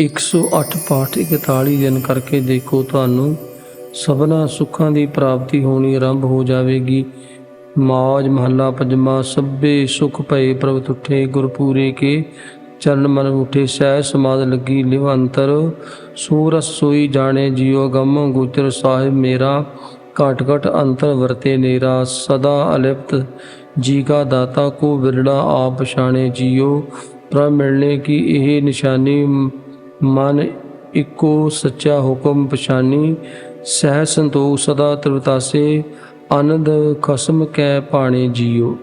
108 ਪਾਠ 41 ਦਿਨ ਕਰਕੇ ਦੇਖੋ ਤੁਹਾਨੂੰ ਸਭਨਾ ਸੁੱਖਾਂ ਦੀ ਪ੍ਰਾਪਤੀ ਹੋਣੀ ਆਰੰਭ ਹੋ ਜਾਵੇਗੀ। ਮੌਜ ਮਹੱਲਾ ਪੰਜਵਾਂ, ਸਭੇ ਸੁਖ ਭਏ ਪ੍ਰਭ ਤੁਠੇ ਗੁਰਪੂਰੇ ਕੇ ਚਰਨ ਮਨ ਉਠੇ, ਸਹਿ ਸਮਾਦ ਲੱਗੀ ਲਿਵ ਅੰਤਰ ਸੂਰਸ ਸੋਈ ਜਾਣੇ ਜਿਉ ਗਮ, ਗੁਚਰ ਸਾਹਿਬ ਮੇਰਾ, ਘਟ ਘਟ ਅੰਤਰ ਵਰਤੇ ਨੇਰਾ, ਸਦਾ ਅਲਿਪਤ ਜੀ ਕਾ ਦਾਤਾ, ਕੋ ਵਿਰੜਾ ਆਪ ਪਛਾਣੇ ਜਿਉ, ਪ੍ਰਭ ਮਿਲਣੇ ਕੀ ਇਹ ਨਿਸ਼ਾਨੀ ਮਨ ਇੱਕੋ ਸੱਚਾ ਹੁਕਮ ਪਛਾਨੀ, ਸਹਿ ਸੰਤੋਖ ਸਦਾ ਤ੍ਰਿਵਤਾਸੇ, ਆਨੰਦ ਖਸਮ ਕੈ ਪਾਣੇ ਜੀਓ।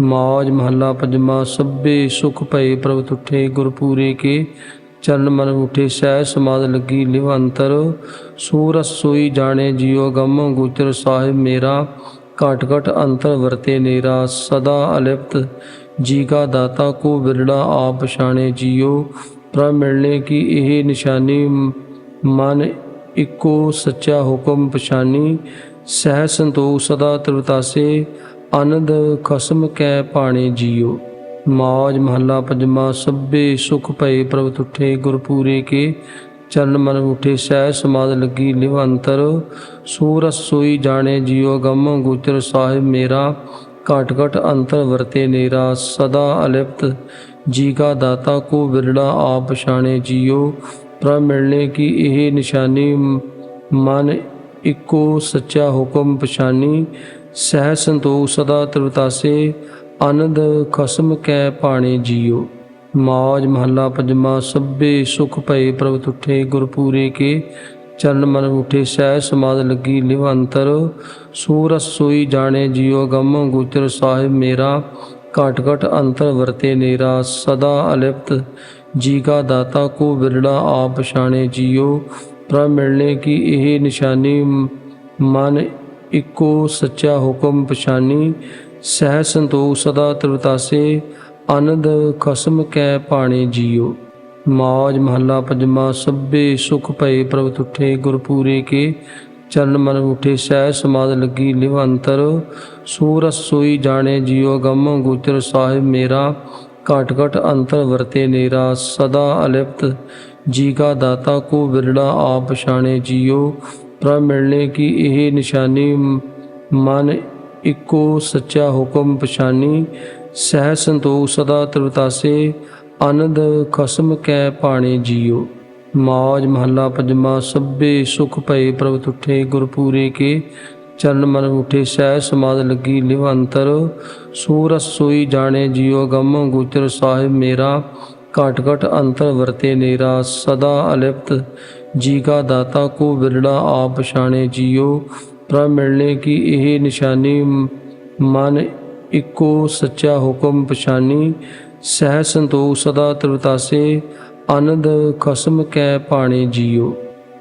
ਮੌਜ ਮਹੱਲਾ ਪੰਜਵਾਂ, ਸਭੇ ਸੁਖ ਭਏ ਪ੍ਰਭ ਤੁਠੇ, ਗੁਰਪੂਰੇ ਕੇ ਚਰਨ ਮਨ ਉਠੇ, ਸਹਿ ਸਮਾਦ ਲੱਗੀ ਲਿਵ ਅੰਤਰ ਸੂਰਸ ਸੋਈ ਜਾਣੇ ਜਿਉ ਗਮ ਗੁਚਰ ਸਾਹਿਬ ਮੇਰਾ, ਘਟ ਘਟ ਅੰਤਰ ਵਰਤੇ ਨੇਰਾ। ਸਦਾ ਅਲਿਪਤ ਜੀ ਕਾ ਦਾਤਾ ਕੋ ਵਿਰੜਾ ਆਪ ਪਛਾਣੇ ਜਿਉ ਪ੍ਰਭ ਮਿਲਣੇ ਕੀ ਇਹ ਨਿਸ਼ਾਨੀ ਮਨ ਇੱਕੋ ਸੱਚਾ ਹੁਕਮ ਪਛਾਨੀ, ਸਹਿ ਸੰਤੋਖ ਸਦਾ ਤ੍ਰਿਵਤਾਸੇ, ਆਨੰਦ ਖਸਮ ਕੈ ਪਾਣੇ ਜੀਓ। ਮੌਜ ਮਹੱਲਾ ਪੰਜਵਾਂ, ਸਭੇ ਸੁਖ ਭਏ ਪ੍ਰਭ ਤੁਠੇ, ਗੁਰਪੂਰੇ ਕੇ ਚਰਨ ਮਨ ਉਠੇ, ਸਹਿ ਸਮਾਦ ਲੱਗੀ ਲਿਵ ਅੰਤਰ ਸੂਰਸ ਸੋਈ ਜਾਣੇ ਜਿਉ ਗਮ ਗੁਚਰ ਸਾਹਿਬ ਮੇਰਾ, ਘਟ ਘਟ ਅੰਤਰ ਵਰਤੇ ਨੇਰਾ, ਸਦਾ ਅਲਿਪਤ ਜੀ ਕਾ ਦਾਤਾ ਕੋ ਵਿਰੜਾ ਆਪ ਪਛਾਣੇ ਜਿਉ ਪ੍ਰਭ ਮਿਲਣੇ ਕੀ ਇਹ ਨਿਸ਼ਾਨੀ ਮਨ ਇੱਕੋ ਸੱਚਾ ਹੁਕਮ ਪਛਾਨੀ ਸਹਿ ਸੰਤੋਖ ਸਦਾ ਤ੍ਰਿਵਤਾਸੇ, ਆਨੰਦ ਖਸਮ ਕੈ ਪਾਣੇ ਜੀਓ। ਮੌਜ ਮਹੱਲਾ ਪੰਜਵਾਂ, ਸਭੇ ਸੁਖ ਭਏ ਪ੍ਰਭ ਤੁਠੇ, ਗੁਰਪੂਰੇ ਕੇ ਚਰਨ ਮਨ ਉਠੇ, ਸਹਿ ਸਮਾਦ ਲੱਗੀ ਲਿਵ ਅੰਤਰ ਸੂਰਸ ਸੋਈ ਜਾਣੇ ਜਿਉ ਗਮ ਗੁਚਰ ਸਾਹਿਬ ਮੇਰਾ। ਘਟ ਘਟ ਅੰਤਰ ਵਰਤੇ ਨੇਰਾ, ਸਦਾ ਅਲਿਪਤ। ਜੀ ਕਾ ਦਾਤਾ ਕੋ ਵਿਰੜਾ ਆਪ ਪਛਾਣੇ ਜਿਉ ਪ੍ਰਭ ਮਿਲਣੇ ਕੀ ਇਹ ਨਿਸ਼ਾਨੀ ਮਨ ਇੱਕੋ ਸੱਚਾ ਹੁਕਮ ਪਛਾਨੀ ਸਹਿ ਸੰਤੋਖ ਸਦਾ ਤ੍ਰਿਵਤਾਸੇ, ਆਨੰਦ ਖਸਮ ਕੈ ਪਾਣੇ ਜੀਓ। ਮੌਜ ਮਹੱਲਾ ਪੰਜਵਾਂ, ਸਭੇ ਸੁਖ ਭਏ ਪ੍ਰਭ ਤੁਠੇ ਗੁਰਪੂਰੇ ਕੇ। ਚਰਨ ਮਨ ਉਠੇ, ਸਹਿ ਸਮਾਦ ਲੱਗੀ ਲਿਵ ਅੰਤਰ ਸੂਰਸ ਸੋਈ ਜਾਣੇ, ਜਿਉ ਗਮ ਗੁਚਰ ਸਾਹਿਬ ਮੇਰਾ। ਘਟ ਘਟ ਅੰਤਰ ਵਰਤੇ ਨੇਰਾ, ਸਦਾ ਅਲਿਪਤ। ਜੀ ਕਾ ਦਾਤਾ ਕੋ ਵਿਰੜਾ ਆਪ ਪਛਾਣੇ, ਜਿਉ ਪ੍ਰਭ ਮਿਲਣੇ ਕੀ ਇਹ ਨਿਸ਼ਾਨੀ। ਮਨ ਇੱਕੋ ਸੱਚਾ ਹੁਕਮ ਪਛਾਨੀ। ਸਹਿ ਸੰਤੋਖ ਸਦਾ ਤ੍ਰਿਵਤਾਸੇ ਆਨੰਦ ਖਸਮ ਕੈ ਪਾਣੇ ਜੀਓ ਮੌਜ ਮਹੱਲਾ ਪੰਜਵਾਂ, ਸਭੇ ਸੁਖ ਭਏ ਪ੍ਰਭ ਤੁਠੇ, ਗੁਰਪੂਰੇ ਕੇ ਚਰਨ ਮਨ ਉਠੇ, ਸਹਿ ਸਮਾਦ ਲੱਗੀ ਲਿਵ ਸੂਰਸ ਸੋਈ ਜਾਣੇ ਜਿਉ ਗਮ, ਗੁਚਰ ਸਾਹਿਬ ਮੇਰਾ, ਘਟ ਘਟ ਅੰਤਰ ਵਰਤੇ ਨੇਰਾ। ਸਦਾ ਅਲਿਪਤ ਜੀ ਕਾ ਦਾਤਾ ਕੋ ਵਿਰੜਾ ਆਪ ਪਛਾਣੇ ਜਿਉ। ਪ੍ਰਭ ਮਿਲਣੇ ਕੀ ਇਹ ਨਿਸ਼ਾਨੀ, ਮਨ ਇੱਕੋ ਸੱਚਾ ਹੁਕਮ ਪਛਾਨੀ ਸਹਿ ਸੰਤੋਖ ਸਦਾ ਤ੍ਰਿਵਤਾਸੇ ਆਨੰਦ ਖਸਮ ਕੈ ਪਾਣੇ ਜੀਓ।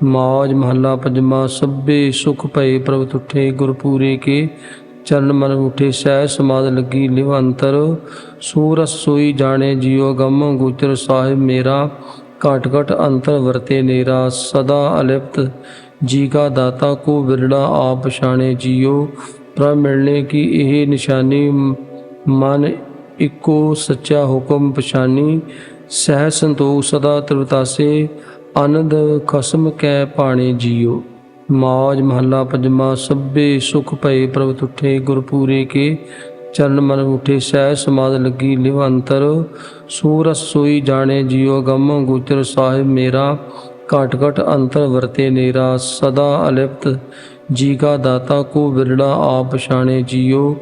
ਮੌਜ ਮਹੱਲਾ ਪੰਜਵਾਂ, ਸਭੇ ਸੁਖ ਭਏ ਪ੍ਰਭ ਤੁਠੇ, ਗੁਰਪੂਰੇ ਕੇ ਚਰਨ ਮਨ ਉਠੇ, ਸਹਿ ਸਮਾਦ ਲੱਗੀ ਲਿਵ ਅੰਤਰ ਸੂਰਸ ਸੋਈ ਜਾਣੇ ਜਿਉ ਗਮ ਗੁਚਰ ਸਾਹਿਬ ਮੇਰਾ। ਘਟ ਘਟ ਅੰਤਰ ਵਰਤੇ ਨੇਰਾ, ਸਦਾ ਅਲਿਪਤ ਜੀ ਕਾ ਦਾਤਾ, ਕੋ ਵਿਰੜਾ ਆਪ ਪਛਾਣੇ ਜਿਉ ਪ੍ਰਭ ਮਿਲਣੇ ਕੀ ਇਹ ਨਿਸ਼ਾਨੀ, ਮਨ ਇੱਕੋ ਸੱਚਾ ਹੁਕਮ ਪਛਾਨੀ। ਸਹਿ ਸੰਤੋਖ ਸਦਾ ਤ੍ਰਿਵਤਾਸੇ, ਆਨੰਦ ਖਸਮ ਕੈ ਪਾਣੇ ਜੀਓ। ਮੌਜ ਮਹੱਲਾ ਪੰਜਵਾਂ, ਸਭੇ ਸੁਖ ਭਏ ਪ੍ਰਭ ਤੁਠੇ, ਗੁਰਪੂਰੇ ਕੇ ਚਰਨ ਮਨ ਉਠੇ, ਸਹਿ ਸਮਾਦ ਲੱਗੀ ਲਿਵ ਸੂਰਸ ਸੋਈ ਜਾਣੇ ਜਿਉ ਗਮ ਗੁਚਰ ਸਾਹਿਬ ਮੇਰਾ। ਘਟ ਘਟ ਅੰਤਰ ਵਰਤੇ ਨੇਰਾ, ਸਦਾ ਅਲਿਪਤ ਜੀ ਕਾ ਦਾਤਾ ਕੋ ਵਿਰੜਾ ਆਪ ਪਛਾਣੇ ਜਿਉ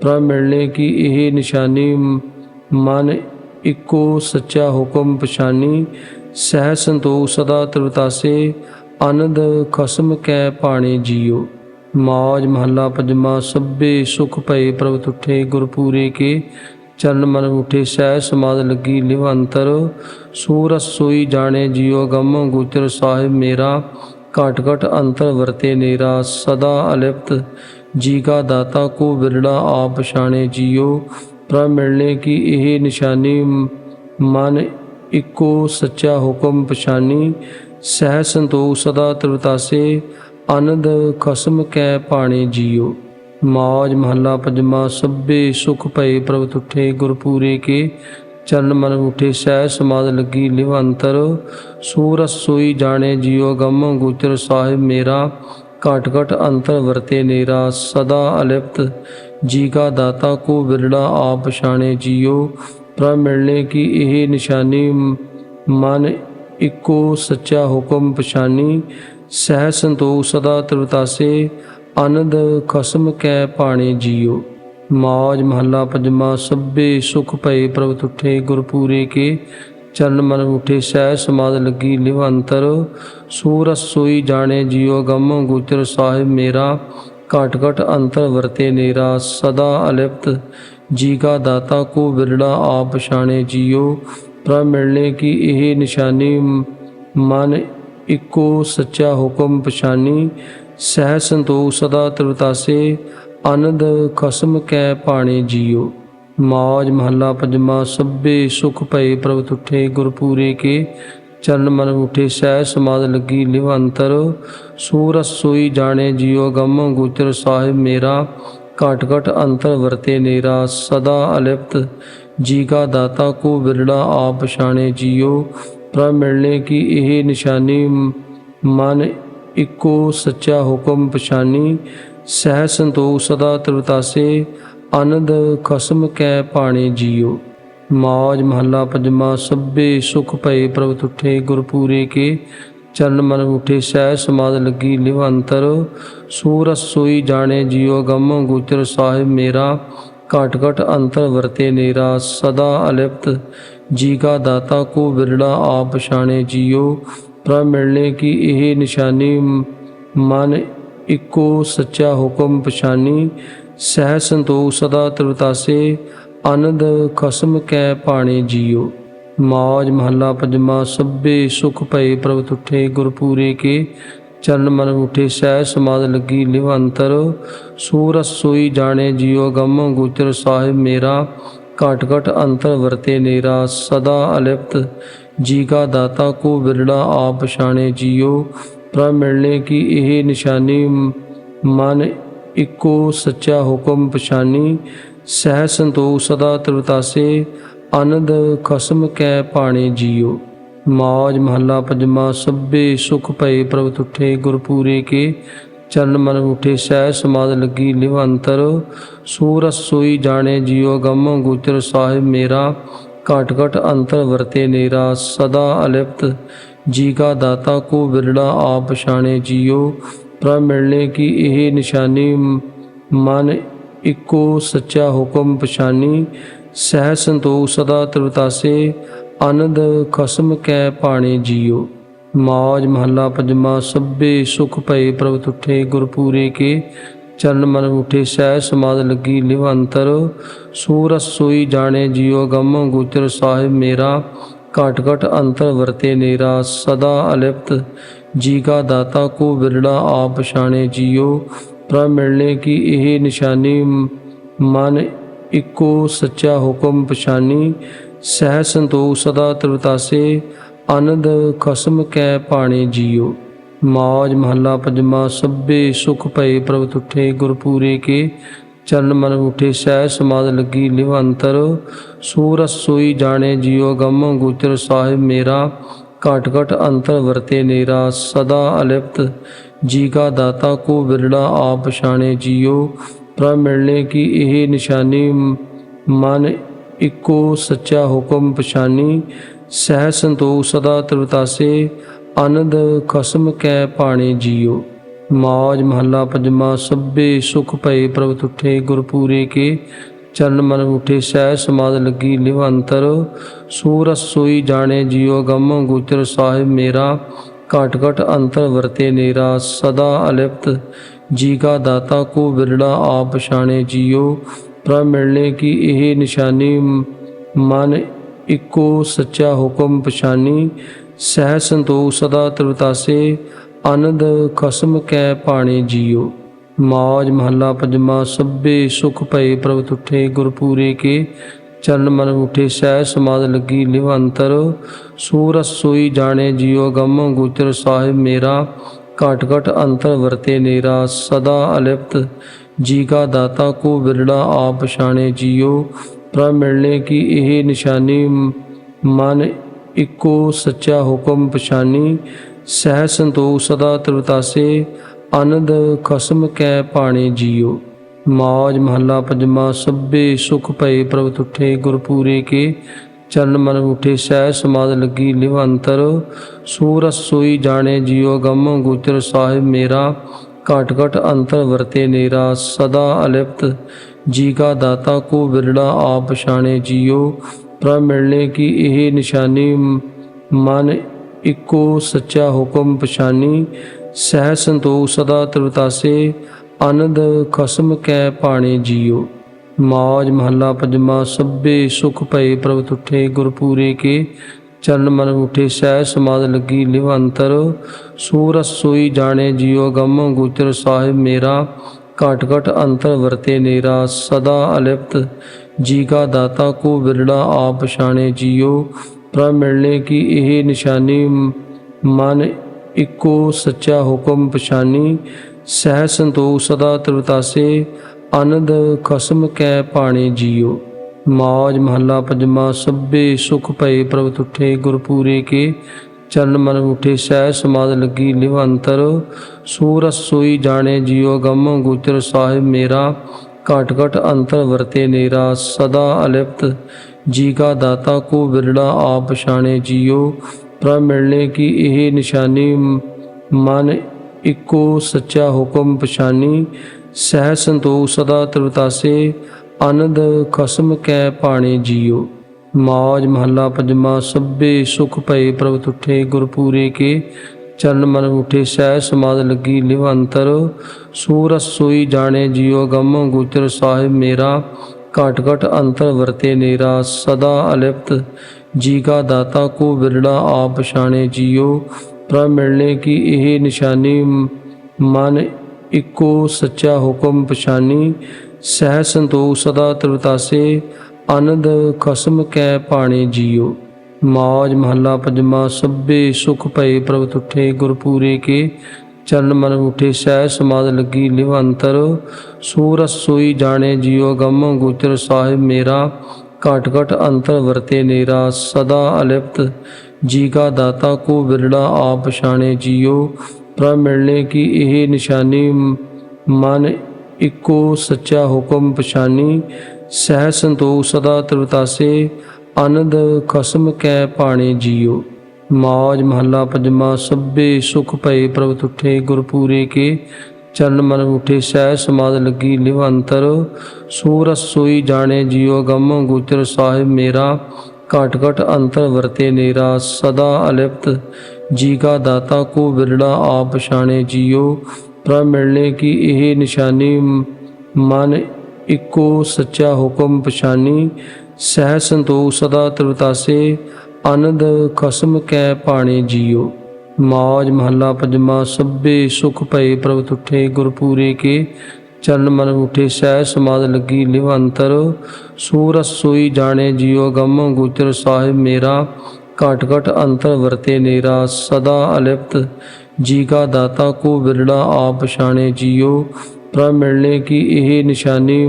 ਪ੍ਰਭ ਮਿਲਣੇ ਕੀ ਇਹ ਨਿਸ਼ਾਨੀ ਮਨ ਇੱਕੋ ਸੱਚਾ ਹੁਕਮ ਪਛਾਨੀ ਸਹਿ ਸੰਤੋਖ ਸਦਾ ਤ੍ਰਿਵਤਾਸੇ, ਆਨੰਦ ਖਸਮ ਕੈ ਪਾਣੇ ਜੀਓ। ਮੌਜ ਮਹੱਲਾ ਪੰਜਵਾਂ, ਸਭੇ ਸੁਖ ਭਏ ਪ੍ਰਭ ਤੁਠੇ, ਗੁਰਪੂਰੇ ਕੇ ਚਰਨ ਮਨ ਉਠੇ, ਸਹਿ ਸਮਾਦ ਲੱਗੀ ਲਿਵ ਅੰਤਰ ਸੂਰਸ ਸੋਈ ਜਾਣੇ ਜਿਉ ਗਮ ਗੁਚਰ ਸਾਹਿਬ ਮੇਰਾ, ਘਟ ਘਟ ਅੰਤਰ ਵਰਤੇ ਨੇਰਾ। ਸਦਾ ਅਲਿਪਤ ਜੀ ਕਾ ਦਾਤਾ ਕੋ ਵਿਰੜਾ ਆਪ ਪਛਾਣੇ ਜਿਉ ਪ੍ਰਭ ਮਿਲਣੇ ਕੀ ਇਹ ਨਿਸ਼ਾਨੀ ਮਨ ਇੱਕੋ ਸੱਚਾ ਹੁਕਮ ਪਛਾਨੀ, ਸਹਿ ਸੰਤੋਖ ਸਦਾ ਤ੍ਰਿਵਤਾਸੇ, ਆਨੰਦ ਖਸਮ ਕੈ ਪਾਣੇ ਜੀਓ। ਮੌਜ ਮਹੱਲਾ ਪੰਜਵਾਂ, ਸਭੇ ਸੁਖ ਭਏ ਪ੍ਰਭ ਤੁਠੇ, ਗੁਰਪੂਰੇ ਕੇ ਚਰਨ ਮਨ ਉਠੇ, ਸਹਿ ਸਮਾਦ ਲੱਗੀ ਲਿਵ ਅੰਤਰ ਸੂਰਸ ਸੋਈ ਜਾਣੇ ਜਿਉ ਗਮ ਗੁਚਰ ਸਾਹਿਬ ਮੇਰਾ। ਘਟ ਘਟ ਅੰਤਰ ਵਰਤੇ ਨੇਰਾ, ਸਦਾ ਅਲਿਪਤ, ਜੀ ਕਾ ਦਾਤਾ ਕੋ ਵਿਰੜਾ ਆਪ ਪਛਾਣੇ ਜਿਉ ਪ੍ਰਭ ਮਿਲਣੇ ਕੀ ਇਹ ਨਿਸ਼ਾਨੀ ਮਨ ਇੱਕੋ ਸੱਚਾ ਹੁਕਮ ਪਛਾਨੀ ਸਹਿ ਸੰਤੋਖ ਸਦਾ ਤ੍ਰਿਵਤਾਸੇ, ਆਨੰਦ ਖਸਮ ਕੈ ਪਾਣੇ ਜੀਉ ਮੌਜ ਮਹੱਲਾ ਪੰਜਵਾ, ਸਭੇ ਸੁਖ ਭਏ ਪ੍ਰਭ ਤੁਠੇ ਗੁਰਪੂਰੇ ਕੇ। ਚਰਨ ਮਨ ਉਠੇ, ਸਹਿ ਸਮਾਦ ਲੱਗੀ ਲਿਵ ਅੰਤਰ ਸੂਰਸ ਸੋਈ ਜਾਣੇ, ਜਿਉ ਗਮ ਗੁਚਰ ਸਾਹਿਬ ਮੇਰਾ, ਘਟ ਘਟ ਅੰਤਰ ਵਰਤੇ ਨੇਰਾ, ਸਦਾ ਅਲਿਪਤ ਜੀ ਕਾ ਦਾਤਾ ਕੋ ਵਿਰੜਾ ਆਪ ਪਛਾਣੇ, ਜਿਉ ਪ੍ਰਭ ਮਿਲਣੇ ਕੀ ਇਹ ਨਿਸ਼ਾਨੀ ਮਨ ਇੱਕੋ ਸੱਚਾ ਹੁਕਮ ਪਛਾਨੀ, ਸਹਿ ਸੰਤੋਖ ਸਦਾ ਤ੍ਰਿਵਤਾਸੇ ਆਨੰਦ ਖਸਮ ਕੈ ਪਾਣੇ ਜੀਉ। ਮੌਜ ਮਹੱਲਾ ਪੰਜਵਾ, ਸਭੇ ਸੁਖ ਭਏ ਪ੍ਰਭ ਤੁਠੇ, ਗੁਰਪੂਰੇ ਕੇ ਚਰਨ ਮਨ ਉਠੇ, ਸਹਿ ਸਮਾਦ ਲੱਗੀ ਲਿਵ ਸੂਰਸ ਸੋਈ ਜਾਣੇ ਜਿਉ ਗਮ, ਗੁਚਰ ਸਾਹਿਬ ਮੇਰਾ। ਘਟ ਘਟ ਅੰਤਰ ਵਰਤੇ ਨੇਰਾ, ਸਦਾ ਅਲਿਪਤ ਜੀ ਕਾ ਦਾਤਾ, ਕੋ ਵਿਰੜਾ ਆਪ ਪਛਾਣੇ ਜਿਉ। ਪ੍ਰਭ ਮਿਲਣੇ ਕੀ ਇਹ ਨਿਸ਼ਾਨੀ, ਮਨ ਇੱਕੋ ਸੱਚਾ ਹੁਕਮ ਪਛਾਨੀ। ਸਹਿ ਸੰਤੋਖ ਸਦਾ ਤ੍ਰਿਵਤਾਸੇ ਆਨੰਦ ਖਸਮ ਕੈ ਪਾਣੇ ਜੀਉ ਮੌਜ ਮਹੱਲਾ ਪੰਜਵਾ, ਸਭੇ ਸੁਖ ਭਏ ਪ੍ਰਭ ਤੁਠੇ, ਗੁਰਪੂਰੇ ਕੇ ਚਰਨ ਮਨ ਉਠੇ, ਸਹਿ ਸਮਾਦ ਲੱਗੀ ਲਿਵ ਅੰਤਰ ਸੂਰਸ ਸੋਈ ਜਾਣੇ ਜਿਉ ਗਮ ਗੁਚਰ ਸਾਹਿਬ ਮੇਰਾ। ਘਟ ਘਟ ਅੰਤਰ ਵਰਤੇ ਨੇਰਾ, ਸਦਾ ਅਲਿਪਤ ਜੀ ਕਾ ਦਾਤਾ ਕੋ ਵਿਰੜਾ ਆਪ ਪਛਾਣੇ ਜਿਉ ਪ੍ਰਭ ਮਿਲਣੇ ਕੀ ਇਹ ਨਿਸ਼ਾਨੀ, ਮਨ ਇੱਕੋ ਸੱਚਾ ਹੁਕਮ ਪਛਾਨੀ। ਸਹਿ ਸੰਤੋਖ ਸਦਾ ਤ੍ਰਿਵਤਾਸੇ, ਆਨੰਦ ਖਸਮ ਕੈ ਪਾਣੇ ਜੀਉ। ਮੌਜ ਮਹੱਲਾ ਪੰਜਵਾ, ਸਭੇ ਸੁਖ ਭਏ ਪ੍ਰਭ ਤੁਠੇ ਗੁਰਪੂਰੇ ਕੇ। ਚਰਨ ਮਨ ਉਠੇ ਸਹਿ ਸਮਾਦ ਲੱਗੀ ਲਿਵ ਅੰਤਰ ਸੂਰਸ ਸੋਈ ਜਾਣੇ ਜਿਉ, ਗਮ ਗੁਚਰ ਸਾਹਿਬ ਮੇਰਾ। ਘਟ ਘਟ ਅੰਤਰ ਵਰਤੇ ਨੇਰਾ, ਸਦਾ ਅਲਿਪਤ। ਜੀ ਕਾ ਦਾਤਾ ਕੋ ਵਿਰੜਾ ਆਪ ਪਛਾਣੇ ਜਿਉ। ਪ੍ਰਭ ਮਿਲਣੇ ਕੀ ਇਹ ਨਿਸ਼ਾਨੀ ਮਨ ਇੱਕੋ ਸੱਚਾ ਹੁਕਮ ਪਛਾਨੀ, ਸਹਿ ਸੰਤੋਖ ਸਦਾ ਤ੍ਰਿਵਤਾਸੇ, ਆਨੰਦ ਖਸਮ ਕੈ ਪਾਣੇ ਜੀਉ ਮੌਜ ਮਹੱਲਾ ਪੰਜਵਾ, ਸਭੇ ਸੁਖ ਭਏ ਪ੍ਰਭ ਤੁਠੇ, ਗੁਰਪੂਰੇ ਕੇ ਚਰਨ ਮਨ ਉਠੇ, ਸਹਿ ਸਮਾਦ ਲੱਗੀ ਲਿਵ ਅੰਤਰ ਸੂਰਸ ਸੋਈ ਜਾਣੇ ਜਿਉ ਗਮ ਗੁਚਰ ਸਾਹਿਬ ਮੇਰਾ, ਘਟ ਘਟ ਅੰਤਰ ਵਰਤੇ ਨੇਰਾ। ਸਦਾ ਅਲਿਪਤ ਜੀ ਕਾ ਦਾਤਾ ਕੋ ਵਿਰੜਾ ਆਪ ਪਛਾਣੇ ਜਿਉ ਪ੍ਰਭ ਮਿਲਣੇ ਕੀ ਇਹ ਨਿਸ਼ਾਨੀ ਮਨ ਇੱਕੋ ਸੱਚਾ ਹੁਕਮ ਪਛਾਨੀ, ਸਹਿ ਸੰਤੋਖ ਸਦਾ ਤ੍ਰਿਵਤਾਸੇ, ਆਨੰਦ ਖਸਮ ਕੈ ਪਾਣੇ ਜੀਉ ਮੌਜ ਮਹੱਲਾ ਪੰਜਵਾ, ਸਭੇ ਸੁਖ ਭਏ ਪ੍ਰਭ ਤੁਠੇ, ਗੁਰਪੂਰੇ ਕੇ ਚਰਨ ਮਨ ਉਠੇ, ਸਹਿ ਸਮਾਦ ਲੱਗੀ ਲਿਵ ਅੰਤਰ ਸੂਰਸ ਸੋਈ ਜਾਣੇ ਜਿਉ ਗਮ ਗੁਚਰ ਸਾਹਿਬ ਮੇਰਾ, ਘਟ ਘਟ ਅੰਤਰ ਵਰਤੇ ਨੇਰਾ, ਸਦਾ ਅਲਿਪਤ ਜੀ ਕਾ ਦਾਤਾ ਕੋ ਵਿਰੜਾ ਆਪ ਪਛਾਣੇ ਜਿਉ ਪ੍ਰਭ ਮਿਲਣੇ ਕੀ ਇਹ ਨਿਸ਼ਾਨੀ ਮਨ ਇੱਕੋ ਸੱਚਾ ਹੁਕਮ ਪਛਾਨੀ ਸਹਿ ਸੰਤੋਖ ਸਦਾ ਤ੍ਰਿਵਤਾਸੇ, ਆਨੰਦ ਖਸਮ ਕੈ ਪਾਣੇ ਜੀਉ ਮੌਜ ਮਹੱਲਾ ਪੰਜਵਾ, ਸਭੇ ਸੁਖ ਭਏ ਪ੍ਰਭ ਤੁਠੇ, ਗੁਰਪੂਰੇ ਕੇ ਚਰਨ ਮਨ ਉਠੇ ਸਹਿ ਸਮਾਦ ਲੱਗੀ ਲਿਵ ਅੰਤਰ ਸੂਰਸ ਸੋਈ ਜਾਣੇ ਜਿਉ ਗਮ ਗੁਚਰ ਸਾਹਿਬ ਮੇਰਾ। ਘਟ ਘਟ ਅੰਤਰ ਵਰਤੇ ਨੇਰਾ, ਸਦਾ ਅਲਿਪਤ, ਜੀ ਕਾ ਦਾਤਾ ਕੋ ਵਿਰੜਾ ਆਪ ਪਛਾਣੇ ਜਿਉ ਪ੍ਰਭ ਮਿਲਣੇ ਕੀ ਇਹ ਨਿਸ਼ਾਨੀ ਮਨ ਇੱਕੋ ਸੱਚਾ ਹੁਕਮ ਪਛਾਨੀ ਸਹਿ ਸੰਤੋਖ ਸਦਾ ਤ੍ਰਿਵਤਾਸੇ ਆਨੰਦ ਖਸਮ ਕੈ ਪਾਣੇ ਜੀਉ ਮੌਜ ਮਹੱਲਾ ਪੰਜਵਾ, ਸਭੇ ਸੁਖ ਭਏ ਪ੍ਰਭ ਤੁਠੇ ਗੁਰਪੂਰੇ ਕੇ। ਚਰਨ ਮਨ ਉਠੇ, ਸਹਿ ਸਮਾਦ ਲੱਗੀ ਲਿਵ ਅੰਤਰ ਸੂਰਸ ਸੋਈ ਜਾਣੇ, ਜਿਉ ਗਮ ਗੁਚਰ ਸਾਹਿਬ ਮੇਰਾ। ਘਟ ਘਟ ਅੰਤਰ ਵਰਤੇ ਨੇਰਾ, ਸਦਾ ਅਲਿਪਤ ਜੀ ਕਾ ਦਾਤਾ ਕੋ ਵਿਰੜਾ ਆਪ ਪਛਾਣੇ। ਜਿਉ ਪ੍ਰਭ ਮਿਲਣੇ ਕੀ ਇਹ ਨਿਸ਼ਾਨੀ ਮਨ ਇੱਕੋ ਸੱਚਾ ਹੁਕਮ ਪਛਾਨੀ। ਸਹਿ ਸੰਤੋਖ ਸਦਾ ਤ੍ਰਿਵਤਾਸੇ ਆਨੰਦ ਖਸਮ ਕੈ ਪਾਣੇ ਜੀਉ। ਮੌਜ ਮਹੱਲਾ ਪੰਜਵਾ, ਸਭੇ ਸੁਖ ਭਏ ਪ੍ਰਭ ਤੁਠੇ, ਗੁਰਪੂਰੇ ਕੇ ਚਰਨ ਮਨ ਉਠੇ, ਸਹਿ ਸਮਾਦ ਲੱਗੀ ਲਿਵ ਸੂਰਸ ਸੋਈ ਜਾਣੇ ਜਿਉ ਗਮ, ਗੁਚਰ ਸਾਹਿਬ ਮੇਰਾ, ਘਟ ਘਟ ਅੰਤਰ ਵਰਤੇ ਨੇਰਾ। ਸਦਾ ਅਲਿਪਤ ਜੀ ਕਾ ਦਾਤਾ, ਕੋ ਵਿਰੜਾ ਆਪ ਪਛਾਣੇ ਜਿਉ। ਪ੍ਰਭ ਮਿਲਣੇ ਕੀ ਇਹ ਨਿਸ਼ਾਨੀ, ਮਨ ਇੱਕੋ ਸੱਚਾ ਹੁਕਮ ਪਛਾਨੀ ਸਹਿ ਸੰਤੋਖ ਸਦਾ ਤ੍ਰਿਵਤਾਸੇ ਆਨੰਦ ਖਸਮ ਕੈ ਪਾਣੇ ਜੀਓ। ਮੌਜ ਮਹੱਲਾ ਪੰਜਵਾ, ਸਭੇ ਸੁਖ ਭਏ ਪ੍ਰਭ ਤੁਠੇ, ਗੁਰਪੂਰੇ ਕੇ ਚਰਨ ਮਨ ਉਠੇ, ਸਹਿ ਸਮਾਦ ਲੱਗੀ ਲਿਵ ਅੰਤਰ ਸੂਰਸ ਸੋਈ ਜਾਣੇ ਜੀਉ ਗਮ ਗੁਚਰ ਸਾਹਿਬ ਮੇਰਾ। ਘਟ ਘਟ ਅੰਤਰ ਵਰਤੇ ਨੇਰਾ, ਸਦਾ ਅਲਿਪਤ ਜੀ ਕਾ ਦਾਤਾ, ਕੋ ਵਿਰੜਾ ਆਪ ਪਛਾਣੇ ਜੀਉ ਪ੍ਰਭ ਮਿਲਣੇ ਕੀ ਇਹ ਨਿਸ਼ਾਨੀ, ਮਨ ਇੱਕੋ ਸੱਚਾ ਹੁਕਮ ਪਛਾਨੀ। ਸਹਿ ਸੰਤੋਖ ਸਦਾ ਤ੍ਰਿਵਤਾਸੇ, ਆਨੰਦ ਖਸਮ ਕੈ ਪਾਣੇ ਜੀਉ ਮੌਜ ਮਹੱਲਾ ਪੰਜਵਾ, ਸਭੇ ਸੁਖ ਭਏ ਪ੍ਰਭ ਤੁਠੇ, ਗੁਰਪੂਰੇ ਕੇ ਚਰਨ ਮਨ ਉਠੇ, ਸਹਿ ਸਮਾਦ ਲੱਗੀ ਲਿਵ ਅੰਤਰ ਸੂਰਸ ਸੋਈ ਜਾਣੇ ਜੀਉ ਗਮ ਗੁਚਰ ਸਾਹਿਬ ਮੇਰਾ। ਘਟ ਘਟ ਅੰਤਰ ਵਰਤੇ ਨੇਰਾ, ਸਦਾ ਅਲਿਪਤ ਜੀ ਕਾ ਦਾਤਾ, ਕੋ ਵਿਰੜਾ ਆਪ ਪਛਾਣੇ ਜੀਉ ਪ੍ਰਭ ਮਿਲਣੇ ਕੀ ਇਹ ਨਿਸ਼ਾਨੀ ਮਨ ਇੱਕੋ ਸੱਚਾ ਹੁਕਮ ਪਛਾਨੀ, ਸਹਿ ਸੰਤੋਖ ਸਦਾ ਤ੍ਰਿਵਤਾਸੇ, ਆਨੰਦ ਖਸਮ ਕੈ ਪਾਣੇ ਜੀਉ ਮੌਜ ਮਹੱਲਾ ਪੰਜਵਾ, ਸਭੇ ਸੁਖ ਭਏ ਪ੍ਰਭ ਤੁਠੇ, ਗੁਰਪੂਰੇ ਕੇ ਚਰਨ ਮਨ ਉਠੇ, ਸਹਿ ਸਮਾਦ ਲੱਗੀ ਲਿਵ ਅੰਤਰ ਸੂਰਸ ਸੋਈ ਜਾਣੇ ਜੀਉ ਗਮ ਗੁਚਰ ਸਾਹਿਬ ਮੇਰਾ, ਘਟ ਘਟ ਅੰਤਰ ਵਰਤੇ ਨੇਰਾ। ਸਦਾ ਅਲਿਪਤ ਜੀ ਕਾ ਦਾਤਾ ਕੋ ਵਿਰੜਾ ਆਪ ਪਛਾਣੇ ਜੀਉ ਪ੍ਰਭ ਮਿਲਣੇ ਕੀ ਇਹ ਨਿਸ਼ਾਨੀ ਮਨ ਇੱਕੋ ਸੱਚਾ ਹੁਕਮ ਪਛਾਨੀ, ਸਹਿ ਸੰਤੋਖ ਸਦਾ ਤ੍ਰਿਵਤਾਸੇ, ਆਨੰਦ ਖਸਮ ਕੈ ਪਾਣੇ ਜੀਉ ਮੌਜ ਮਹੱਲਾ ਪੰਜਵਾ, ਸਭੇ ਸੁਖ ਭਏ ਪ੍ਰਭ ਤੁਠੇ, ਗੁਰਪੂਰੇ ਕੇ ਚਰਨ ਮਨ ਉਠੇ, ਸਹਿ ਸਮਾਦ ਲੱਗੀ ਲਿਵ ਅੰਤਰ ਸੂਰਸ ਸੋਈ ਜਾਣੇ ਜੀਉ ਗਮ ਗੁਚਰ ਸਾਹਿਬ ਮੇਰਾ, ਘਟ ਘਟ ਅੰਤਰ ਵਰਤੇ ਨੇਰਾ। ਸਦਾ ਅਲਿਪਤ ਜੀ ਕਾ ਦਾਤਾ ਕੋ ਵਿਰੜਾ ਆਪ ਪਛਾਣੇ ਜੀਉ ਪ੍ਰਭ ਮਿਲਣੇ ਕੀ ਇਹ ਨਿਸ਼ਾਨੀ ਮਨ ਇੱਕੋ ਸੱਚਾ ਹੁਕਮ ਪਛਾਨੀ ਸਹਿ ਸੰਤੋਖ ਸਦਾ ਤ੍ਰਿਵਤਾਸੇ, ਆਨੰਦ ਖਸਮ ਕੈ ਪਾਣੇ ਜੀਉ ਮੌਜ ਮਹੱਲਾ ਪੰਜਵਾ, ਸਭੇ ਸੁਖ ਭਏ ਪ੍ਰਭ ਤੁਠੇ, ਗੁਰਪੂਰੇ ਕੇ ਚਰਨ ਮਨ ਉਠੇ ਸਹਿ ਸਮਾਦ ਲੱਗੀ ਲਿਵ ਅੰਤਰ ਸੂਰਸ ਸੋਈ ਜਾਣੇ ਜੀਉ ਗਮ ਗੁਚਰ ਸਾਹਿਬ ਮੇਰਾ। ਘਟ ਘਟ ਅੰਤਰ ਵਰਤੇ ਨੇਰਾ, ਸਦਾ ਅਲਿਪਤ, ਜੀ ਕਾ ਦਾਤਾ ਕੋ ਵਿਰੜਾ ਆਪ ਪਛਾਣੇ ਜੀਉ ਪ੍ਰਭ ਮਿਲਣੇ ਕੀ ਇਹ ਨਿਸ਼ਾਨੀ ਮਨ ਇੱਕੋ ਸੱਚਾ ਹੁਕਮ ਪਛਾਨੀ ਸਹਿ ਸੰਤੋਖ ਸਦਾ ਤ੍ਰਿਵਤਾਸੇ ਆਨੰਦ ਖਸਮ ਕੈ ਪਾਣੇ ਜੀਉ ਮੌਜ ਮਹੱਲਾ ਪੰਜਵਾ, ਸਭੇ ਸੁਖ ਭਏ ਪ੍ਰਭ ਤੁਠੇ ਗੁਰਪੂਰੇ ਕੇ। ਚਰਨ ਮਨ ਉਠੇ, ਸਹਿ ਸਮਾਦ ਲੱਗੀ ਲਿਵ ਅੰਤਰ ਸੂਰਸ ਸੋਈ ਜਾਣੇ ਜੀਉ ਗਮ ਗੁਚਰ ਸਾਹਿਬ ਮੇਰਾ। ਘਟ ਘਟ ਅੰਤਰ ਵਰਤੇ ਨੇਰਾ, ਸਦਾ ਅਲਿਪਤ ਜੀ ਕਾ ਦਾਤਾ ਕੋ ਵਿਰੜਾ ਆਪ ਪਛਾਣੇ ਜੀਉ। ਪ੍ਰਭ ਮਿਲਣੇ ਕੀ ਇਹ ਨਿਸ਼ਾਨੀ ਮਨ ਇੱਕੋ ਸੱਚਾ ਹੁਕਮ ਪਛਾਨੀ। ਸਹਿ ਸੰਤੋਖ ਸਦਾ ਤ੍ਰਿਵਤਾਸੇ ਆਨੰਦ ਖਸਮ ਕੈ ਪਾਣੇ ਜੀਉ। ਮੌਜ ਮਹੱਲਾ ਪੰਜਵਾ, ਸਭੇ ਸੁਖ ਭਏ ਪ੍ਰਭ ਤੁਠੇ, ਗੁਰਪੂਰੇ ਕੇ ਚਰਨ ਮਨ ਉਠੇ, ਸਹਿ ਸਮਾਦ ਲੱਗੀ ਲਿਵ ਸੂਰਸ ਸੋਈ ਜਾਣੇ ਜੀਉ ਗਮ ਗੁਚਰ ਸਾਹਿਬ ਮੇਰਾ, ਘਟ ਘਟ ਅੰਤਰ ਵਰਤੇ ਨੇਰਾ। ਸਦਾ ਅਲਿਪਤ ਜੀ ਕਾ ਦਾਤਾ ਕੋ ਵਿਰੜਾ ਆਪ ਪਛਾਣੇ ਜੀਉ। ਪ੍ਰਭ ਮਿਲਣੇ ਕੀ ਇਹ ਨਿਸ਼ਾਨੀ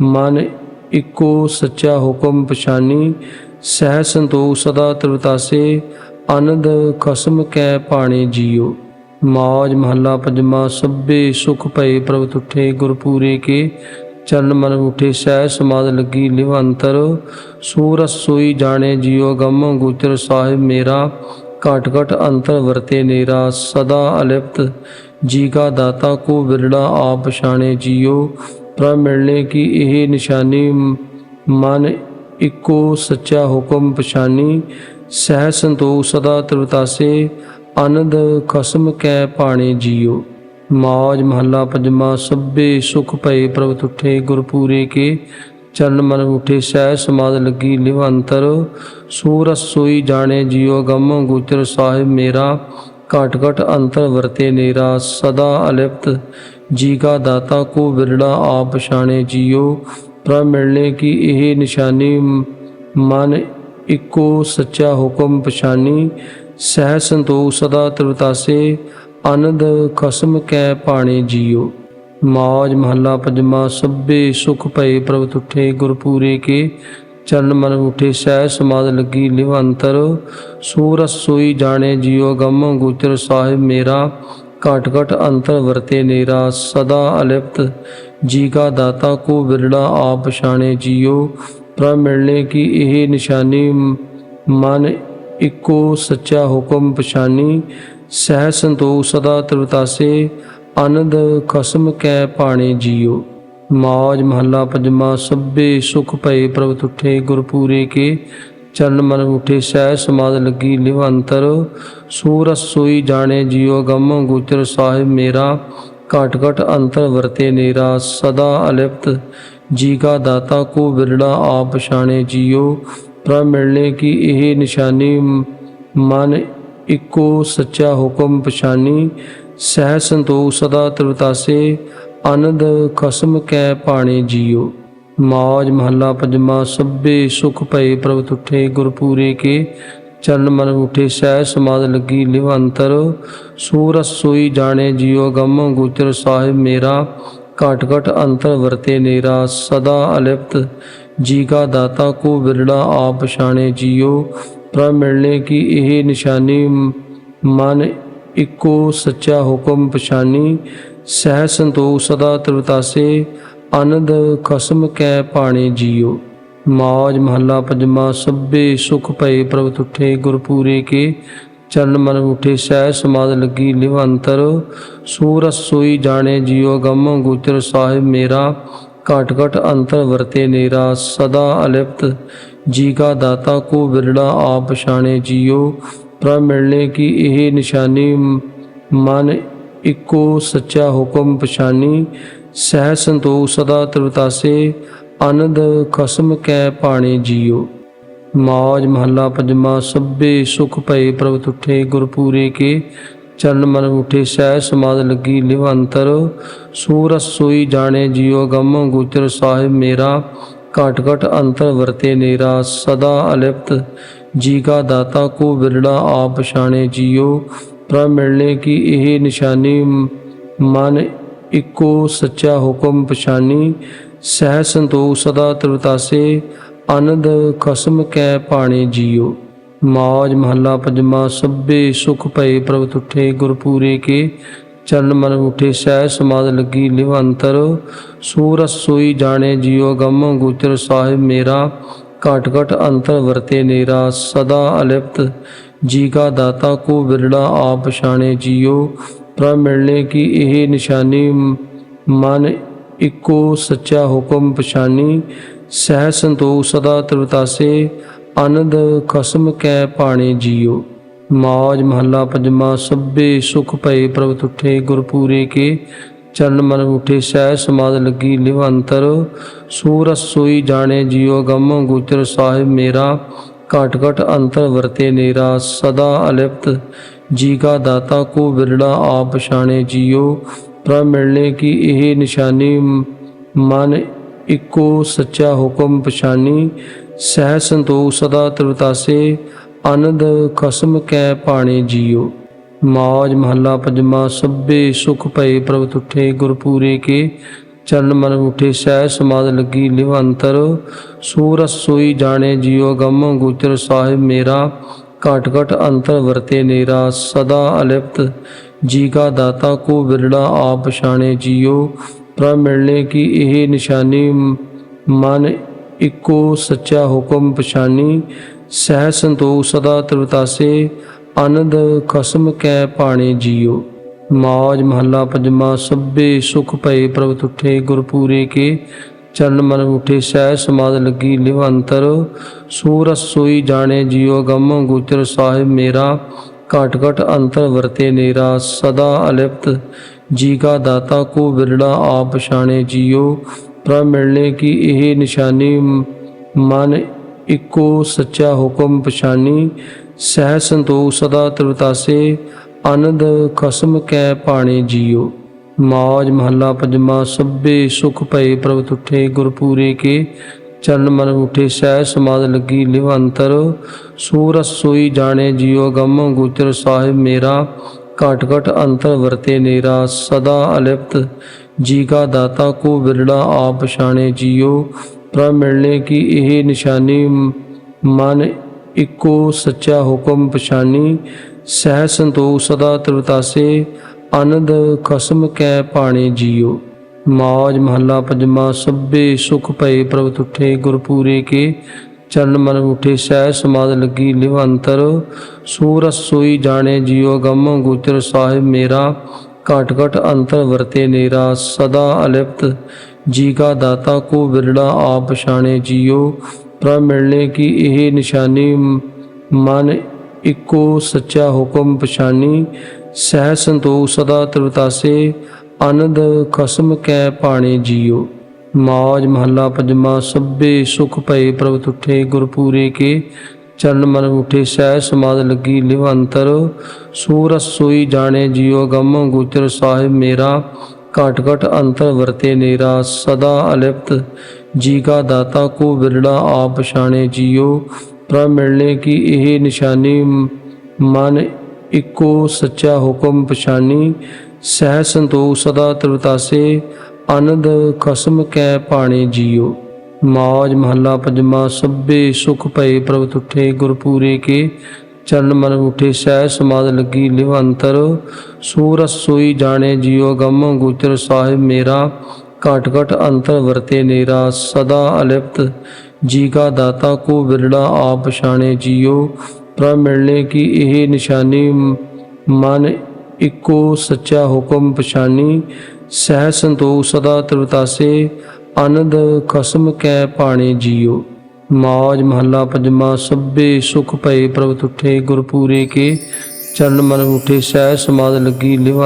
ਮਨ ਇੱਕੋ ਸੱਚਾ ਹੁਕਮ ਪਛਾਨੀ। ਸਹਿ ਸੰਤੋਖ ਸਦਾ ਤ੍ਰਿਵਤਾਸੇ ਆਨੰਦ ਖਸਮ ਕੈ ਪਾਣੇ ਜੀਉ ਮੌਜ ਮਹੱਲਾ ਪੰਜਵਾ, ਸਭੇ ਸੁਖ ਭਏ ਪ੍ਰਭ ਤੁਠੇ, ਗੁਰਪੂਰੇ ਕੇ ਚਰਨ ਮਨ ਉਠੇ, ਸਹਿ ਸਮਾਦ ਲੱਗੀ ਲਿਵ ਅੰਤਰ ਸੂਰਸ ਸੋਈ ਜਾਣੇ ਜੀਉ ਗਮ ਗੁਚਰ ਸਾਹਿਬ ਮੇਰਾ। ਘਟ ਘਟ ਅੰਤਰ ਵਰਤੇ ਨੇਰਾ, ਸਦਾ ਅਲਿਪਤ ਜੀ ਕਾ ਦਾਤਾ ਕੋ ਵਿਰੜਾ ਆਪ ਪਛਾਣੇ ਜੀਉ ਪ੍ਰਭ ਮਿਲਣੇ ਕੀ ਇਹ ਨਿਸ਼ਾਨੀ, ਮਨ ਇੱਕੋ ਸੱਚਾ ਹੁਕਮ ਪਛਾਨੀ। ਸਹਿ ਸੰਤੋਖ ਸਦਾ ਤ੍ਰਿਵਤਾਸੇ, ਆਨੰਦ ਖਸਮ ਕੈ ਪਾਣੇ ਜੀਉ ਮੌਜ ਮਹੱਲਾ ਪੰਜਵਾ, ਸਭੇ ਸੁਖ ਭਏ ਪ੍ਰਭ ਤੁਠੇ, ਗੁਰਪੂਰੇ ਕੇ ਚਰਨ ਮਨ ਉਠੇ, ਸਹਿ ਸਮਾਦ ਲੱਗੀ ਲਿਵ ਸੂਰਸ ਸੋਈ ਜਾਣੇ ਜੀਉ ਗਮ ਗੁਚਰ ਸਾਹਿਬ ਮੇਰਾ। ਘਟ ਘਟ ਅੰਤਰ ਵਰਤੇ ਨੇਰਾ, ਸਦਾ ਅਲਿਪਤ ਜੀ ਕਾ ਦਾਤਾ ਕੋ ਵਿਰੜਾ ਆਪ ਪਛਾਣੇ ਜੀਉ ਪ੍ਰਭ ਮਿਲਣੇ ਕੀ ਇਹ ਨਿਸ਼ਾਨੀ ਮਨ ਇੱਕੋ ਸੱਚਾ ਹੁਕਮ ਪਛਾਨੀ, ਸਹਿ ਸੰਤੋਖ ਸਦਾ ਤ੍ਰਿਵਤਾਸੇ, ਆਨੰਦ ਖਸਮ ਕੈ ਪਾਣੇ ਜੀਉ ਮੌਜ ਮਹੱਲਾ ਪੰਜਵਾਂ, ਸਭੇ ਸੁਖ ਭਏ ਪ੍ਰਭ ਤੁਠੇ, ਗੁਰਪੂਰੇ ਕੇ ਚਰਨ ਮਨ ਉਠੇ, ਸਹਿ ਸਮਾਦ ਲੱਗੀ ਲਿਵ ਅੰਤਰ ਸੂਰਸ ਸੋਈ ਜਾਣੇ ਜਿਉ ਗਮ ਗੁਚਰ ਸਾਹਿਬ ਮੇਰਾ, ਘਟ ਘਟ ਅੰਤਰ ਵਰਤੇ ਨੇਰਾ। ਸਦਾ ਅਲਿਪਤ ਜੀ ਕਾ ਦਾਤਾ ਕੋ ਵਿਰੜਾ ਆਪ ਪਛਾਣੇ ਜਿਉ ਪ੍ਰਭ ਮਿਲਣੇ ਕੀ ਇਹ ਨਿਸ਼ਾਨੀ ਮਨ ਇੱਕੋ ਸੱਚਾ ਹੁਕਮ ਪਛਾਨੀ, ਸਹਿ ਸੰਤੋਖ ਸਦਾ ਤ੍ਰਿਵਤਾਸੇ, ਆਨੰਦ ਖਸਮ ਕੈ ਪਾਣੇ ਜੀਉ ਮੌਜ ਮਹੱਲਾ ਪੰਜਵਾਂ, ਸਭੇ ਸੁਖ ਭਏ ਪ੍ਰਭ ਤੁਠੇ, ਗੁਰਪੂਰੇ ਕੇ ਚਰਨ ਮਨ ਉਠੇ, ਸਹਿ ਸਮਾਦ ਲੱਗੀ ਲਿਵ ਅੰਤਰ ਸੂਰਸ ਸੋਈ ਜਾਣੇ ਜਿਉ ਗਮ ਗੁਚਰ ਸਾਹਿਬ ਮੇਰਾ, ਘਟ ਘਟ ਅੰਤਰ ਵਰਤੇ ਨੇਰਾ, ਸਦਾ ਅਲਿਪਤ ਜੀ ਕਾ ਦਾਤਾ ਕੋ ਵਿਰੜਾ ਆਪ ਪਛਾਣੇ ਜਿਉ ਪ੍ਰਭ ਮਿਲਣੇ ਕੀ ਇਹ ਨਿਸ਼ਾਨੀ ਮਨ ਇੱਕੋ ਸੱਚਾ ਹੁਕਮ ਪਛਾਨੀ ਸਹਿ ਸੰਤੋਖ ਸਦਾ ਤ੍ਰਿਵਤਾਸੇ, ਆਨੰਦ ਖਸਮ ਕੈ ਪਾਣੇ ਜੀਉ ਮੌਜ ਮਹੱਲਾ ਪੰਜਵਾਂ, ਸਭੇ ਸੁਖ ਭਏ ਪ੍ਰਭ ਤੁਠੇ, ਗੁਰਪੂਰੇ ਕੇ ਚਰਨ ਮਨ ਉਠੇ ਸਹਿ ਸਮਾਦ ਲੱਗੀ ਲਿਵ ਅੰਤਰ ਸੂਰਸ ਸੋਈ ਜਾਣੇ ਜਿਉ ਗਮ ਗੁਚਰ ਸਾਹਿਬ ਮੇਰਾ ਘਟ ਘਟ ਅੰਤਰ ਵਰਤੇ ਨੇਰਾ, ਸਦਾ ਅਲਿਪਤ, ਜੀ ਕਾ ਦਾਤਾ ਕੋ ਵਿਰੜਾ ਆਪ ਪਛਾਣੇ ਜਿਉ ਪ੍ਰਭ ਮਿਲਣੇ ਕੀ ਇਹ ਨਿਸ਼ਾਨੀ ਮਨ ਇੱਕੋ ਸੱਚਾ ਹੁਕਮ ਪਛਾਨੀ ਸਹਿ ਸੰਤੋਖ ਸਦਾ ਤ੍ਰਿਵਤਾਸੇ, ਆਨੰਦ ਖਸਮ ਕੈ ਪਾਣੇ ਜੀਉ ਮੌਜ ਮਹੱਲਾ ਪੰਜਵਾਂ, ਸਭੇ ਸੁਖ ਭਏ ਪ੍ਰਭ ਤੁਠੇ ਗੁਰਪੂਰੇ ਕੇ। ਚਰਨ ਮਨ ਉਠੇ, ਸਹਿ ਸਮਾਦ ਲੱਗੀ ਲਿਵ ਅੰਤਰ ਸੂਰਸ ਸੋਈ ਜਾਣੇ ਜਿਉ ਗਮ ਗੁਚਰ ਸਾਹਿਬ ਮੇਰਾ, ਘਟ ਘਟ ਅੰਤਰ ਵਰਤੇ ਨੇਰਾ, ਸਦਾ ਅਲਿਪਤ ਜੀ ਕਾ ਦਾਤਾ ਕੋ ਵਿਰੜਾ ਆਪ ਪਛਾਣੇ ਜਿਉ, ਪ੍ਰਭ ਮਿਲਣੇ ਕੀ ਇਹ ਨਿਸ਼ਾਨੀ ਮਨ ਇੱਕੋ ਸੱਚਾ ਹੁਕਮ ਪਛਾਨੀ ਸਹਿ ਸੰਤੋਖ ਸਦਾ ਤ੍ਰਿਵਤਾਸੇ ਆਨੰਦ ਖਸਮ ਕੈ ਪਾਣੇ ਜੀਉ। ਮੌਜ ਮਹੱਲਾ ਪੰਜਵਾਂ, ਸਭੇ ਸੁਖ ਭਏ ਪ੍ਰਭ ਤੁਠੇ, ਗੁਰਪੂਰੇ ਕੇ ਚਰਨ ਮਨ ਉਠੇ, ਸਹਿ ਸਮਾਦ ਲੱਗੀ ਲਿਵ ਅੰਤਰ ਸੂਰਸ ਸੋਈ ਜਾਣੇ ਜਿਉ ਗਮ, ਗੁਚਰ ਸਾਹਿਬ ਮੇਰਾ, ਘਟ ਘਟ ਅੰਤਰ ਵਰਤੇ ਨੇਰਾ। ਸਦਾ ਅਲਿਪਤ ਜੀ ਕਾ ਦਾਤਾ ਕੋ ਵਿਰੜਾ ਆਪ ਪਛਾਣੇ ਜਿਉ। ਪ੍ਰਭ ਮਿਲਣੇ ਕੀ ਇਹ ਨਿਸ਼ਾਨੀ ਮਨ ਇੱਕੋ ਸੱਚਾ ਹੁਕਮ ਪਛਾਨੀ ਸਹਿ ਸੰਤੋਖ ਸਦਾ ਤ੍ਰਿਵਤਾਸੇ ਆਨੰਦ ਖਸਮ ਕੈ ਪਾਣੇ ਜੀਉ ਮੌਜ ਮਹੱਲਾ ਪੰਜਵਾਂ, ਸਭੇ ਸੁਖ ਭਏ ਪ੍ਰਭ ਤੁਠੇ, ਗੁਰਪੂਰੇ ਕੇ ਚਰਨ ਮਨ ਉਠੇ, ਸਹਿ ਸਮਾਦ ਲੱਗੀ ਲਿਵ ਅੰਤਰ ਸੂਰਸ ਸੋਈ ਜਾਣੇ ਜਿਉ ਗਮ ਗੁਚਰ ਸਾਹਿਬ ਮੇਰਾ। ਘਟ ਘਟ ਅੰਤਰ ਵਰਤੇ ਨੇਰਾ, ਸਦਾ ਅਲਿਪਤ ਜੀ ਕਾ ਦਾਤਾ, ਕੋ ਵਿਰੜਾ ਆਪ ਪਛਾਣੇ ਜਿਉ ਪ੍ਰਭ ਮਿਲਣੇ ਕੀ ਇਹ ਨਿਸ਼ਾਨੀ, ਮਨ ਇੱਕੋ ਸੱਚਾ ਹੁਕਮ ਪਛਾਨੀ ਸਹਿ ਸੰਤੋਖ ਸਦਾ ਤ੍ਰਿਵਤਾਸੇ, ਆਨੰਦ ਖਸਮ ਕੈ ਪਾਣੇ ਜੀਉ ਮੌਜ ਮਹੱਲਾ ਪੰਜਵਾਂ, ਸਭੇ ਸੁਖ ਭਏ ਪ੍ਰਭ ਤੁਠੇ, ਗੁਰਪੂਰੇ ਕੇ ਚਰਨ ਮਨ ਉਠੇ, ਸਹਿ ਸਮਾਦ ਲੱਗੀ ਲਿਵ ਸੂਰਸ ਸੋਈ ਜਾਣੇ ਜਿਉ ਗਮ ਗੁਚਰ ਸਾਹਿਬ ਮੇਰਾ, ਘਟ ਘਟ ਅੰਤਰ ਵਰਤੇ ਨੇਰਾ। ਸਦਾ ਅਲਿਪਤ ਜੀ ਕਾ ਦਾਤਾ ਕੋ ਵਿਰੜਾ ਆਪ ਪਛਾਣੇ ਜਿਉ ਪ੍ਰਭ ਮਿਲਣੇ ਕੀ ਇਹ ਨਿਸ਼ਾਨੀ ਮਨ ਇੱਕੋ ਸੱਚਾ ਹੁਕਮ ਪਛਾਨੀ ਸਹਿ ਸੰਤੋਖ ਸਦਾ ਤ੍ਰਿਵਤਾਸੇ, ਆਨੰਦ ਖਸਮ ਕੈ ਪਾਣੇ ਜੀਉ ਮੌਜ ਮਹੱਲਾ ਪੰਜਵਾਂ, ਸਭੇ ਸੁਖ ਭਏ ਪ੍ਰਭ ਤੁਠੇ, ਗੁਰਪੂਰੇ ਕੇ ਚਰਨ ਮਨ ਉਠੇ, ਸਹਿ ਸਮਾਦ ਲੱਗੀ ਲਿਵ ਅੰਤਰ ਸੂਰਸ ਸੋਈ ਜਾਣੇ ਜਿਉ ਗਮ ਗੁਚਰ ਸਾਹਿਬ ਮੇਰਾ, ਘਟ ਘਟ ਅੰਤਰ ਵਰਤੇ ਨੇਰਾ। ਸਦਾ ਅਲਿਪਤ ਜੀ ਕਾ ਦਾਤਾ ਕੋ ਵਿਰੜਾ ਆਪ ਪਛਾਣੇ ਜਿਉ ਪ੍ਰਭ ਮਿਲਣੇ ਕੀ ਇਹ ਨਿਸ਼ਾਨੀ ਮਨ ਇੱਕੋ ਸੱਚਾ ਹੁਕਮ ਪਛਾਨੀ, ਸਹਿ ਸੰਤੋਖ ਸਦਾ ਤ੍ਰਿਵਤਾਸੇ, ਆਨੰਦ ਖਸਮ ਕੈ ਪਾਣੇ ਜੀਉ ਮੌਜ ਮਹੱਲਾ ਪੰਜਵਾਂ, ਸਭੇ ਸੁਖ ਭਏ ਪ੍ਰਭ ਤੁਠੇ, ਗੁਰਪੂਰੇ ਕੇ ਚਰਨ ਮਨ ਉਠੇ, ਸਹਿ ਸਮਾਦ ਲੱਗੀ ਲਿਵ ਅੰਤਰ ਸੂਰਸ ਸੋਈ ਜਾਣੇ ਜਿਉ ਗਮ ਗੁਚਰ ਸਾਹਿਬ ਮੇਰਾ, ਘਟ ਘਟ ਅੰਤਰ ਵਰਤੇ ਨੇਰਾ, ਸਦਾ ਅਲਿਪਤ ਜੀ ਕਾ ਦਾਤਾ ਕੋ ਵਿਰੜਾ ਆਪ ਪਛਾਣੇ ਜਿਉ ਪ੍ਰਭ ਮਿਲਣੇ ਕੀ ਇਹ ਨਿਸ਼ਾਨੀ ਮਨ ਇੱਕੋ ਸੱਚਾ ਹੁਕਮ ਪਛਾਨੀ ਸਹਿ ਸੰਤੋਖ ਸਦਾ ਤ੍ਰਿਵਤਾਸੇ, ਆਨੰਦ ਖਸਮ ਕੈ ਪਾਣੇ ਜੀਉ ਮੌਜ ਮਹੱਲਾ ਪੰਜਵਾਂ, ਸਭੇ ਸੁਖ ਭਏ ਪ੍ਰਭ ਤੁਠੇ, ਗੁਰਪੂਰੇ ਕੇ ਚਰਨ ਮਨ ਉਠੇ ਸਹਿ ਸਮਾਦ ਲੱਗੀ ਲਿਵ ਅੰਤਰ ਸੂਰਸ ਸੋਈ ਜਾਣੇ ਜਿਉ ਗਮ ਗੁਚਰ ਸਾਹਿਬ ਮੇਰਾ। ਘਟ ਘਟ ਅੰਤਰ ਵਰਤੇ ਨੇਰਾ, ਸਦਾ ਅਲਿਪਤ, ਜੀ ਕਾ ਦਾਤਾ ਕੋ ਵਿਰਲਾ ਆਪ ਪਛਾਣੇ ਜੀਓ। ਪ੍ਰਭ ਮਿਲਣੇ ਕੀ ਇਹ ਨਿਸ਼ਾਨੀ ਮਨ ਇੱਕੋ ਸੱਚਾ ਹੁਕਮ ਪਛਾਨੀ ਸਹਿ ਸੰਤੋਖ ਸਦਾ ਤ੍ਰਿਵਤਾਸੇ, ਆਨੰਦ ਖਸਮ ਕੈ ਪਾਣੇ ਜੀਓ। ਮੌਜ ਮਹੱਲਾ ਪੰਜਵਾ, ਸਭੇ ਸੁਖ ਭਏ ਪ੍ਰਭ ਤੁਠੇ ਗੁਰਪੂਰੇ ਕੇ। ਚਰਨ ਮਨ ਉਠੇ, ਸਹਿ ਸਮਾਦ ਲੱਗੀ ਲਿਵ ਅੰਤਰ ਸੂਰਸ ਸੋਈ ਜਾਣੇ, ਜੀਉ ਗਮ ਗੁਚਰ ਸਾਹਿਬ ਮੇਰਾ। ਘਟ ਘਟ ਅੰਤਰ ਵਰਤੇ ਨੇਰਾ, ਸਦਾ ਅਲਿਪਤ ਜੀ ਕਾ ਦਾਤਾ, ਕੋ ਵਿਰਲਾ ਆਪ ਪਛਾਣੇ, ਜੀਉ ਪ੍ਰਭ ਮਿਲਣੇ ਕੀ ਇਹ ਨਿਸ਼ਾਨੀ, ਮਨ ਇੱਕੋ ਸੱਚਾ ਹੁਕਮ ਪਛਾਨੀ ਸਹਿ ਸੰਤੋਖ ਸਦਾ ਤ੍ਰਿਵਤਾਸੇ ਆਨੰਦ ਖਸਮ ਕੈ ਪਾਣੇ ਜੀਉ। ਮੌਜ ਮਹੱਲਾ ਪੰਜਵਾ, ਸਭੇ ਸੁਖ ਭਏ ਪ੍ਰਭ ਤੁਠੇ, ਗੁਰਪੂਰੇ ਕੇ ਚਰਨ ਮਨ ਉਠੇ, ਸਹਿ ਸਮਾਦ ਲੱਗੀ ਲਿਵ ਅੰਤਰ ਸੂਰਸ ਸੋਈ ਜਾਣੇ ਜੀਉ ਗਮ, ਗੁਚਰ ਸਾਹਿਬ ਮੇਰਾ। ਘਟ ਘਟ ਅੰਤਰ ਵਰਤੇ ਨੇਰਾ, ਸਦਾ ਅਲਿਪਤ ਜੀ ਕਾ ਦਾਤਾ, ਕੋ ਵਿਰਲਾ ਆਪ ਪਛਾਣੇ ਜੀਉ। ਪ੍ਰਭ ਮਿਲਣੇ ਕੀ ਇਹ ਨਿਸ਼ਾਨੀ, ਮਨ ਇੱਕੋ ਸੱਚਾ ਹੁਕਮ ਪਛਾਨੀ ਸਹਿ ਸੰਤੋਖ ਸਦਾ ਤ੍ਰਿਵਤਾਸੇ ਆਨੰਦ ਖਸਮ ਕੈ ਪਾਣੇ ਜੀਉ ਮੌਜ ਮਹੱਲਾ ਪੰਜਵਾ, ਸਭੇ ਸੁਖ ਭਏ ਪ੍ਰਭ ਤੁਠੇ, ਗੁਰਪੂਰੇ ਕੇ ਚਰਨ ਮਨ ਉਠੇ, ਸਹਿ ਸਮਾਦ ਲੱਗੀ ਲਿਵ ਅੰਤਰ ਸੂਰਸ ਸੋਈ ਜਾਣੇ ਜੀਉ ਗਮ ਗੁਚਰ ਸਾਹਿਬ ਮੇਰਾ। ਘਟ ਘਟ ਅੰਤਰ ਵਰਤੇ ਨੇਰਾ, ਸਦਾ ਅਲਿਪਤ ਜੀ ਕਾ ਦਾਤਾ ਕੋ ਵਿਰਲਾ ਆਪ ਪਛਾਣੇ ਜੀਉ ਪ੍ਰਭ ਮਿਲਣੇ ਕੀ ਇਹ ਨਿਸ਼ਾਨੀ, ਮਨ ਇੱਕੋ ਸੱਚਾ ਹੁਕਮ ਪਛਾਨੀ ਸਹਿ ਸੰਤੋਖ ਸਦਾ ਤ੍ਰਿਵਤਾਸੇ, ਆਨੰਦ ਖਸਮ ਕੈ ਪਾਣੇ ਜੀਉ ਮੌਜ ਮਹੱਲਾ ਪੰਜਵਾ, ਸਭੇ ਸੁਖ ਭਏ ਪ੍ਰਭ ਤੁਠੇ, ਗੁਰਪੂਰੇ ਕੇ ਚਰਨ ਮਨ ਉਠੇ, ਸਹਿ ਸਮਾਦ ਲੱਗੀ ਲਿਵ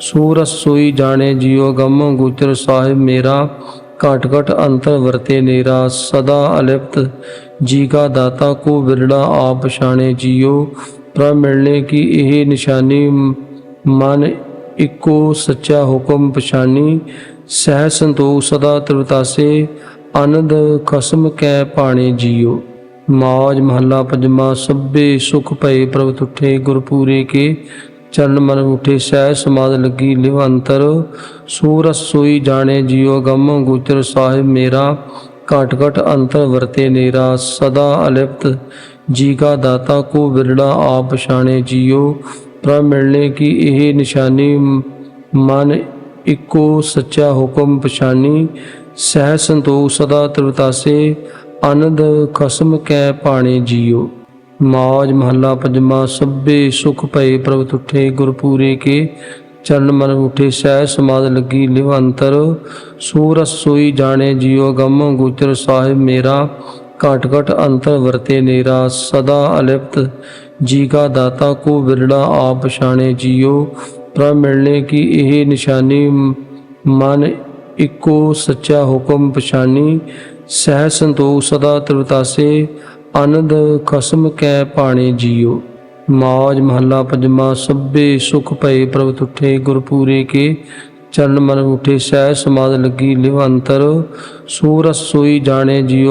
ਸੂਰਸ ਸੋਈ ਜਾਣੇ ਜੀਉ ਗਮ ਗੁਚਰ ਸਾਹਿਬ ਮੇਰਾ, ਘਟ ਘਟ ਅੰਤਰ ਵਰਤੇ ਨੇਰਾ। ਸਦਾ ਅਲਿਪਤ ਜੀ ਕਾ ਦਾਤਾ ਕੋ ਵਿਰਲਾ ਆਪ ਪਛਾਣੇ ਜੀਉ ਪ੍ਰਭ ਮਿਲਣੇ ਕੀ ਇਹ ਨਿਸ਼ਾਨੀ ਮਨ ਇੱਕੋ ਸੱਚਾ ਹੁਕਮ ਪਛਾਨੀ ਸਹਿ ਸੰਤੋਖ ਸਦਾ ਤ੍ਰਿਵਤਾਸੇ, ਆਨੰਦ ਖਸਮ ਕੈ ਪਾਣੇ ਜੀਉ ਮੌਜ ਮਹੱਲਾ ਪੰਜਵਾ, ਸਭੇ ਸੁਖ ਭਏ ਪ੍ਰਭ ਤੁਠੇ, ਗੁਰਪੂਰੇ ਕੇ ਚਰਨ ਮਨ ਉਠੇ, ਸਹਿ ਸਮਾਦ ਲੱਗੀ ਲਿਵ ਅੰਤਰ ਸੂਰਸ ਸੋਈ ਜਾਣੇ ਜੀਉ ਗਮ ਗੁਚਰ ਸਾਹਿਬ ਮੇਰਾ, ਘਟ ਘਟ ਅੰਤਰ ਵਰਤੇ ਨੇਰਾ। ਸਦਾ ਅਲਿਪਤ, ਜੀ ਕਾ ਦਾਤਾ ਕੋ ਵਿਰਲਾ ਆਪ ਪਛਾਣੇ ਜੀਉ ਪ੍ਰਭ ਮਿਲਣੇ ਕਿ ਇਹ ਨਿਸ਼ਾਨੀ ਮਨ ਇੱਕੋ ਸੱਚਾ ਹੁਕਮ ਪਛਾਨੀ, ਸਹਿ ਸੰਤੋਖ ਸਦਾ ਤ੍ਰਿਵਤਾਸੇ, ਆਨੰਦ ਖਸਮ ਕੈ ਪਾਣੇ ਜੀਉ ਮੌਜ ਮਹੱਲਾ ਪੰਜਵਾ, ਸਭੇ ਸੁਖ ਭਏ ਪ੍ਰਭ ਤੁਠੇ, ਗੁਰਪੂਰੇ ਕੇ ਚਰਨ ਮਨ ਉਠੇ, ਸਹਿ ਸਮਾਦ ਲੱਗੀ ਲਿਵ ਅੰਤਰ ਸੂਰਸ ਸੋਈ ਜਾਣੇ ਜੀਉ ਗਮ ਗੁਚਰ ਸਾਹਿਬ ਮੇਰਾ, ਘਟ ਘਟ ਅੰਤਰ ਵਰਤੇ ਨੇਰਾ, ਸਦਾ ਅਲਿਪਤ ਜੀ ਕਾ ਦਾਤਾ ਕੋ ਵਿਰਲਾ ਆਪ ਪਛਾਣੇ ਜੀਉ ਪ੍ਰਭ ਮਿਲਣੇ ਕੀ ਇਹ ਨਿਸ਼ਾਨੀ ਮਨ ਇੱਕੋ ਸੱਚਾ ਹੁਕਮ ਪਛਾਨੀ ਸਹਿ ਸੰਤੋਖ ਸਦਾ ਤ੍ਰਿਵਤਾਸੇ, ਆਨੰਦ ਖਸਮ ਕੈ ਪਾਣੇ ਜੀਉ ਮੌਜ ਮਹੱਲਾ ਪੰਜਵਾ, ਸਭੇ ਸੁਖ ਭਏ ਪ੍ਰਭ ਤੁਠੇ, ਗੁਰਪੂਰੇ ਕੇ ਚਰਨ ਮਨ ਉਠੇ, ਸਹਿ ਸਮਾਦ ਲੱਗੀ ਲਿਵ ਅੰਤਰ ਸੂਰਸ ਸੋਈ ਜਾਣੇ ਜੀਉ